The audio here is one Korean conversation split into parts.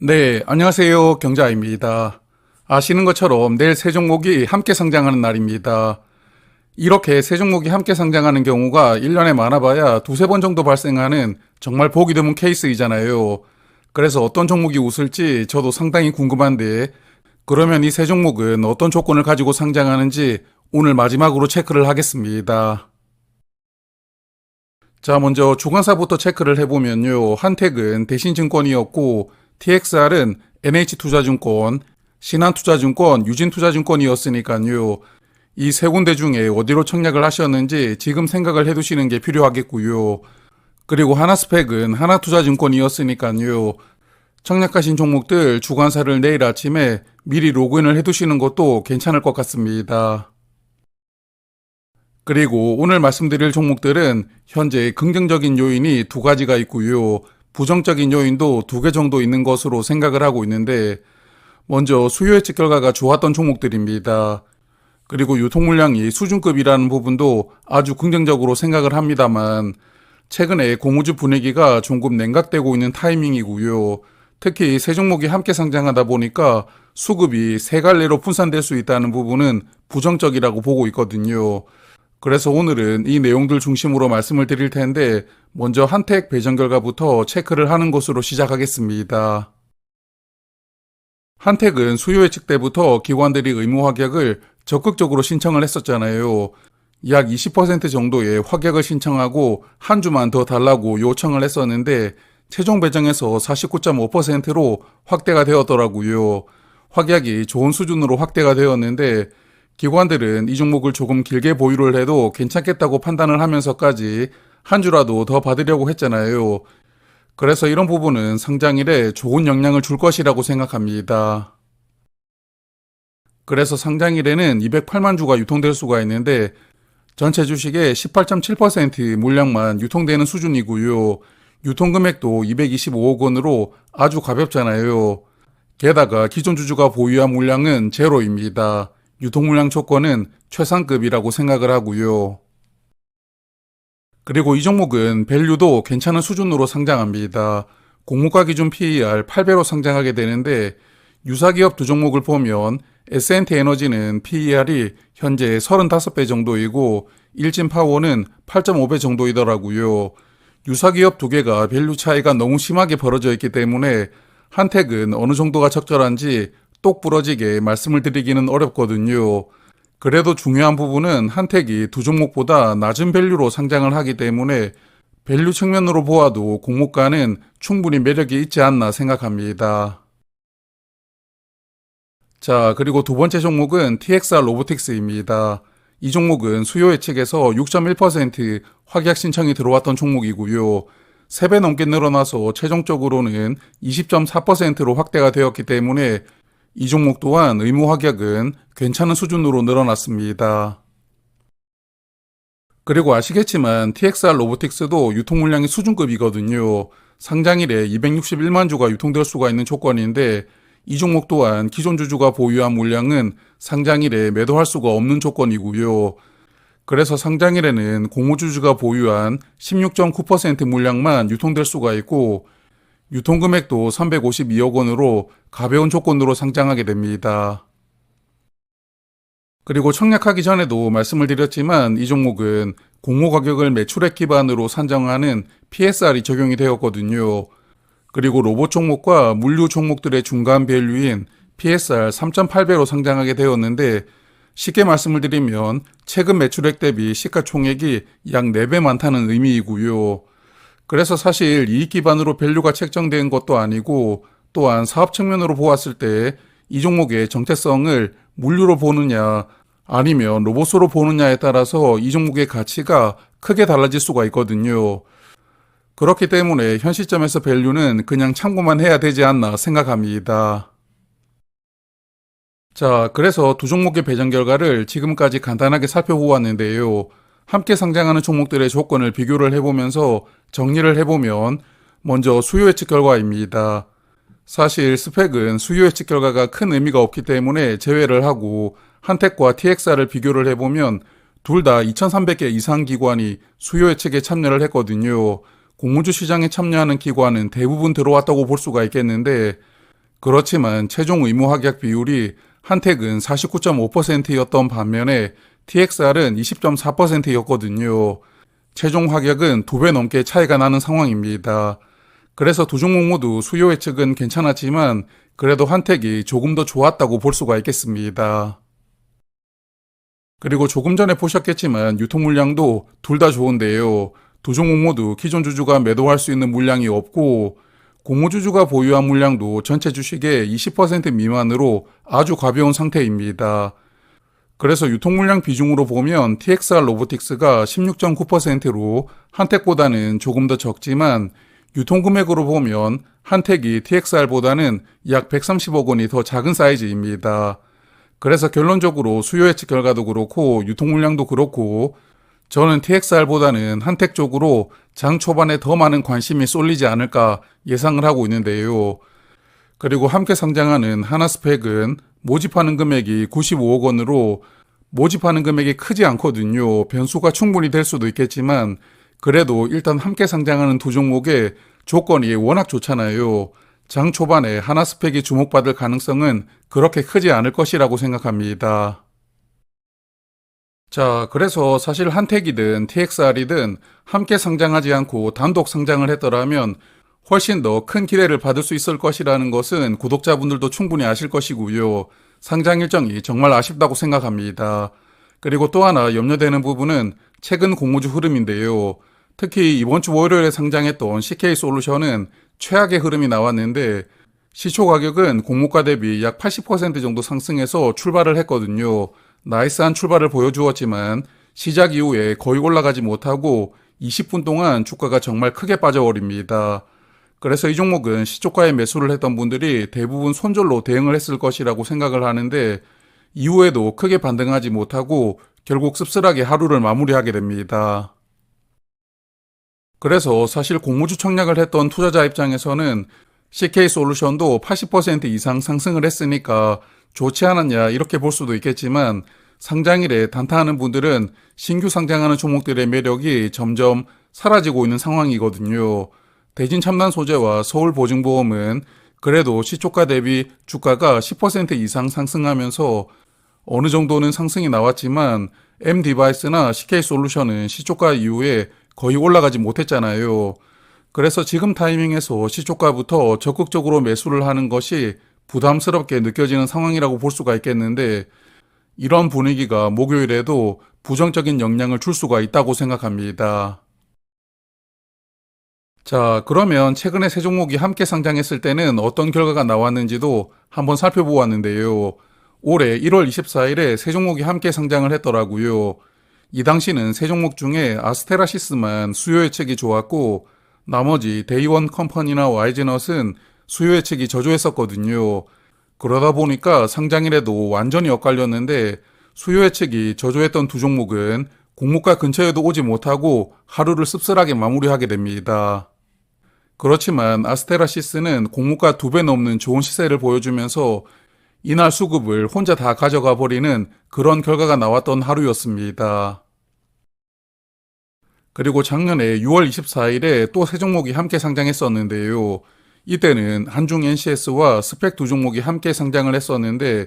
네, 안녕하세요. 경자입니다. 아시는 것처럼 내일 세 종목이 함께 상장하는 날입니다. 이렇게 세 종목이 함께 상장하는 경우가 1년에 많아봐야 두세 번 정도 발생하는 정말 보기 드문 케이스이잖아요. 그래서 어떤 종목이 웃을지 저도 상당히 궁금한데, 그러면 이 세 종목은 어떤 조건을 가지고 상장하는지 오늘 마지막으로 체크를 하겠습니다. 자, 먼저 주관사부터 체크를 해보면요. 한택은 대신증권이었고, TXR은 NH투자증권, 신한투자증권, 유진투자증권이었으니까요. 이 세 군데 중에 어디로 청약을 하셨는지 지금 생각을 해두시는 게 필요하겠고요. 그리고 하나스펙은 하나투자증권이었으니까요. 청약하신 종목들 주관사를 내일 아침에 미리 로그인을 해두시는 것도 괜찮을 것 같습니다. 그리고 오늘 말씀드릴 종목들은 현재 긍정적인 요인이 두 가지가 있고요. 부정적인 요인도 두 개 정도 있는 것으로 생각을 하고 있는데, 먼저 수요 예측 결과가 좋았던 종목들입니다. 그리고 유통 물량이 수준급이라는 부분도 아주 긍정적으로 생각을 합니다만, 최근에 공우주 분위기가 조금 냉각되고 있는 타이밍이고요. 특히 세 종목이 함께 상장하다 보니까 수급이 세 갈래로 분산될 수 있다는 부분은 부정적이라고 보고 있거든요. 그래서 오늘은 이 내용들 중심으로 말씀을 드릴 텐데, 먼저 한택 배정 결과부터 체크를 하는 것으로 시작하겠습니다. 한택은 수요 예측 때부터 기관들이 의무 확약을 적극적으로 신청을 했었잖아요. 약 20% 정도의 확약을 신청하고 한 주만 더 달라고 요청을 했었는데 최종 배정에서 49.5%로 확대가 되었더라고요. 확약이 좋은 수준으로 확대가 되었는데 기관들은 이 종목을 조금 길게 보유를 해도 괜찮겠다고 판단을 하면서까지 한 주라도 더 받으려고 했잖아요. 그래서 이런 부분은 상장일에 좋은 영향을 줄 것이라고 생각합니다. 그래서 상장일에는 208만 주가 유통될 수가 있는데 전체 주식의 18.7% 물량만 유통되는 수준이고요. 유통 금액도 225억 원으로 아주 가볍잖아요. 게다가 기존 주주가 보유한 물량은 제로입니다. 유통 물량 조건은 최상급이라고 생각을 하고요. 그리고 이 종목은 밸류도 괜찮은 수준으로 상장합니다. 공모가 기준 PER 8배로 상장하게 되는데 유사기업 두 종목을 보면 S&T 에너지는 PER이 현재 35배 정도이고 일진 파워는 8.5배 정도이더라고요. 유사기업 두 개가 밸류 차이가 너무 심하게 벌어져 있기 때문에 한택은 어느 정도가 적절한지 똑 부러지게 말씀을 드리기는 어렵거든요. 그래도 중요한 부분은 한택이 두 종목보다 낮은 밸류로 상장을 하기 때문에 밸류 측면으로 보아도 공모가는 충분히 매력이 있지 않나 생각합니다. 자, 그리고 두 번째 종목은 TXR 로보틱스입니다. 이 종목은 수요 예측에서 6.1% 확약 신청이 들어왔던 종목이고요. 3배 넘게 늘어나서 최종적으로는 20.4%로 확대가 되었기 때문에 이 종목 또한 의무 확약은 괜찮은 수준으로 늘어났습니다. 그리고 아시겠지만 TXR 로보틱스도 유통 물량이 수준급이거든요. 상장일에 261만 주가 유통될 수가 있는 조건인데 이 종목 또한 기존 주주가 보유한 물량은 상장일에 매도할 수가 없는 조건이고요. 그래서 상장일에는 공모주주가 보유한 16.9% 물량만 유통될 수가 있고 유통 금액도 352억 원으로 가벼운 조건으로 상장하게 됩니다. 그리고 청약하기 전에도 말씀을 드렸지만 이 종목은 공모 가격을 매출액 기반으로 산정하는 PSR이 적용이 되었거든요. 그리고 로봇 종목과 물류 종목들의 중간 밸류인 PSR 3.8배로 상장하게 되었는데 쉽게 말씀을 드리면 최근 매출액 대비 시가총액이 약 4배 많다는 의미이고요. 그래서 사실 이익 기반으로 밸류가 책정된 것도 아니고 또한 사업 측면으로 보았을 때 이 종목의 정체성을 물류로 보느냐 아니면 로봇으로 보느냐에 따라서 이 종목의 가치가 크게 달라질 수가 있거든요. 그렇기 때문에 현 시점에서 밸류는 그냥 참고만 해야 되지 않나 생각합니다. 자, 그래서 두 종목의 배정 결과를 지금까지 간단하게 살펴보았는데요. 함께 상장하는 종목들의 조건을 비교를 해보면서 정리를 해보면 먼저 수요 예측 결과입니다. 사실 스펙은 수요 예측 결과가 큰 의미가 없기 때문에 제외를 하고 한택과 TXR을 비교를 해보면 둘 다 2,300개 이상 기관이 수요 예측에 참여를 했거든요. 공무주 시장에 참여하는 기관은 대부분 들어왔다고 볼 수가 있겠는데 그렇지만 최종 의무 확약 비율이 한택은 49.5%였던 반면에 TXR은 20.4%였거든요. 최종 확약은 두 배 넘게 차이가 나는 상황입니다. 그래서 두 종목 모두 수요 예측은 괜찮았지만 그래도 한택이 조금 더 좋았다고 볼 수가 있겠습니다. 그리고 조금 전에 보셨겠지만 유통 물량도 둘 다 좋은데요. 두 종목 모두 기존 주주가 매도할 수 있는 물량이 없고 공모주주가 보유한 물량도 전체 주식의 20% 미만으로 아주 가벼운 상태입니다. 그래서 유통 물량 비중으로 보면 TXR 로보틱스가 16.9%로 한택보다는 조금 더 적지만 유통 금액으로 보면 한택이 TXR보다는 약 130억 원이 더 작은 사이즈입니다. 그래서 결론적으로 수요 예측 결과도 그렇고 유통 물량도 그렇고 저는 TXR보다는 한택 쪽으로 장 초반에 더 많은 관심이 쏠리지 않을까 예상을 하고 있는데요. 그리고 함께 상장하는 하나스펙은 모집하는 금액이 95억 원으로 모집하는 금액이 크지 않거든요. 변수가 충분히 될 수도 있겠지만 그래도 일단 함께 상장하는 두 종목의 조건이 워낙 좋잖아요. 장 초반에 하나스펙이 주목받을 가능성은 그렇게 크지 않을 것이라고 생각합니다. 자, 그래서 사실 한택이든 TXR이든 함께 상장하지 않고 단독 상장을 했더라면 훨씬 더 큰 기대를 받을 수 있을 것이라는 것은 구독자분들도 충분히 아실 것이고요. 상장 일정이 정말 아쉽다고 생각합니다. 그리고 또 하나 염려되는 부분은 최근 공모주 흐름인데요. 특히 이번 주 월요일에 상장했던 CK 솔루션은 최악의 흐름이 나왔는데 시초 가격은 공모가 대비 약 80% 정도 상승해서 출발을 했거든요. 나이스한 출발을 보여주었지만 시작 이후에 거의 올라가지 못하고 20분 동안 주가가 정말 크게 빠져버립니다. 그래서 이 종목은 시초가에 매수를 했던 분들이 대부분 손절로 대응을 했을 것이라고 생각을 하는데 이후에도 크게 반등하지 못하고 결국 씁쓸하게 하루를 마무리하게 됩니다. 그래서 사실 공모주 청약을 했던 투자자 입장에서는 CK 솔루션도 80% 이상 상승을 했으니까 좋지 않았냐 이렇게 볼 수도 있겠지만 상장일에 단타하는 분들은 신규 상장하는 종목들의 매력이 점점 사라지고 있는 상황이거든요. 대진 첨단 소재와 서울 보증보험은 그래도 시초가 대비 주가가 10% 이상 상승하면서 어느 정도는 상승이 나왔지만 M 디바이스나 CK 솔루션은 시초가 이후에 거의 올라가지 못했잖아요. 그래서 지금 타이밍에서 시초가부터 적극적으로 매수를 하는 것이 부담스럽게 느껴지는 상황이라고 볼 수가 있겠는데 이런 분위기가 목요일에도 부정적인 영향을 줄 수가 있다고 생각합니다. 자, 그러면 최근에 세 종목이 함께 상장했을 때는 어떤 결과가 나왔는지도 한번 살펴보았는데요. 올해 1월 24일에 세 종목이 함께 상장을 했더라고요. 이 당시는 세 종목 중에 아스테라시스만 수요 예측이 좋았고 나머지 데이원 컴퍼니나 와이즈넛은 수요 예측이 저조했었거든요. 그러다 보니까 상장일에도 완전히 엇갈렸는데 수요 예측이 저조했던 두 종목은 공모가 근처에도 오지 못하고 하루를 씁쓸하게 마무리하게 됩니다. 그렇지만 아스테라시스는 공모가 두 배 넘는 좋은 시세를 보여주면서 이날 수급을 혼자 다 가져가 버리는 그런 결과가 나왔던 하루였습니다. 그리고 작년에 6월 24일에 또 세 종목이 함께 상장했었는데요. 이때는 한중 NCS와 스펙 두 종목이 함께 상장을 했었는데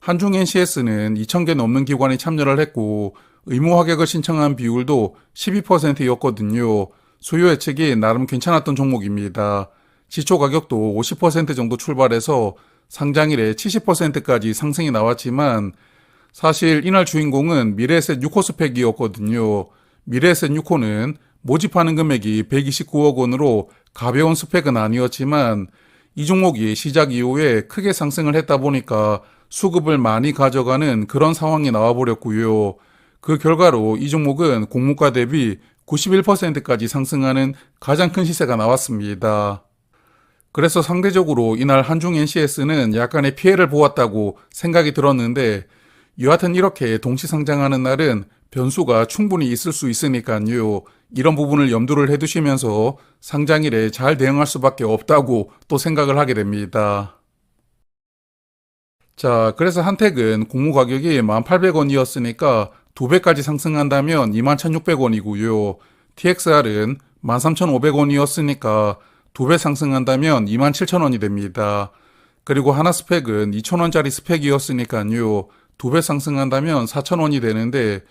한중 NCS는 2,000개 넘는 기관이 참여를 했고 의무 확약을 신청한 비율도 12%였거든요. 수요 예측이 나름 괜찮았던 종목입니다. 시초 가격도 50% 정도 출발해서 상장일에 70%까지 상승이 나왔지만 사실 이날 주인공은 미래에셋 6호 스펙이었거든요. 미래에셋 6호는 모집하는 금액이 129억 원으로 가벼운 스펙은 아니었지만 이 종목이 시작 이후에 크게 상승을 했다 보니까 수급을 많이 가져가는 그런 상황이 나와버렸고요. 그 결과로 이 종목은 공모가 대비 91%까지 상승하는 가장 큰 시세가 나왔습니다. 그래서 상대적으로 이날 한중 NCS는 약간의 피해를 보았다고 생각이 들었는데 여하튼 이렇게 동시 상장하는 날은 변수가 충분히 있을 수 있으니까요. 이런 부분을 염두를 해두시면서 상장일에 잘 대응할 수밖에 없다고 또 생각을 하게 됩니다. 자, 그래서 한택은 공모 가격이 1,800원이었으니까 2배까지 상승한다면 21,600원이고요. TXR은 13,500원이었으니까 2배 상승한다면 27,000원이 됩니다. 그리고 하나 스펙은 2,000원짜리 스펙이었으니까요. 두 배 상승한다면 4,000원이 되는데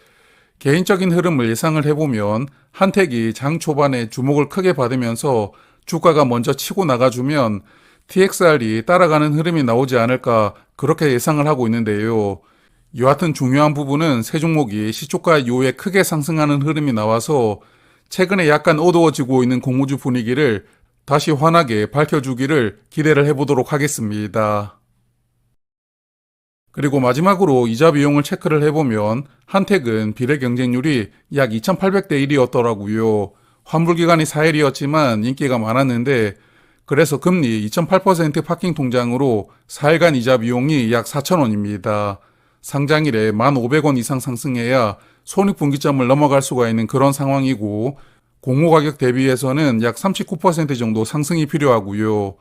개인적인 흐름을 예상을 해보면 한택이 장 초반에 주목을 크게 받으면서 주가가 먼저 치고 나가주면 TXR이 따라가는 흐름이 나오지 않을까 그렇게 예상을 하고 있는데요. 여하튼 중요한 부분은 세 종목이 시초가 이후에 크게 상승하는 흐름이 나와서 최근에 약간 어두워지고 있는 공모주 분위기를 다시 환하게 밝혀주기를 기대를 해보도록 하겠습니다. 그리고 마지막으로 이자 비용을 체크를 해보면 한택은 비례 경쟁률이 약 2,800대 1이었더라고요. 환불기간이 4일이었지만 인기가 많았는데 그래서 금리 2.8% 파킹 통장으로 4일간 이자 비용이 약 4,000원입니다. 상장일에 1,500원 이상 상승해야 손익분기점을 넘어갈 수가 있는 그런 상황이고 공모 가격 대비해서는 약 39% 정도 상승이 필요하고요.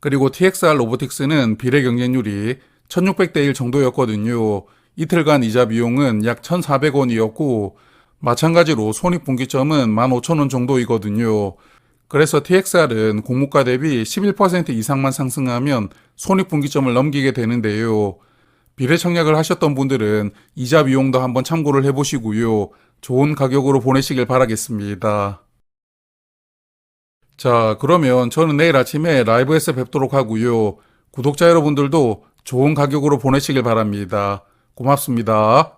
그리고 TXR 로보틱스는 비례 경쟁률이 1600대 1 정도였거든요. 이틀간 이자 비용은 약 1400원이었고 마찬가지로 손익분기점은 15,000원 정도이거든요. 그래서 TXR은 공모가 대비 11% 이상만 상승하면 손익분기점을 넘기게 되는데요. 비례 청약을 하셨던 분들은 이자 비용도 한번 참고를 해보시고요. 좋은 가격으로 보내시길 바라겠습니다. 자, 그러면 저는 내일 아침에 라이브에서 뵙도록 하고요. 구독자 여러분들도 좋은 가격으로 보내시길 바랍니다. 고맙습니다.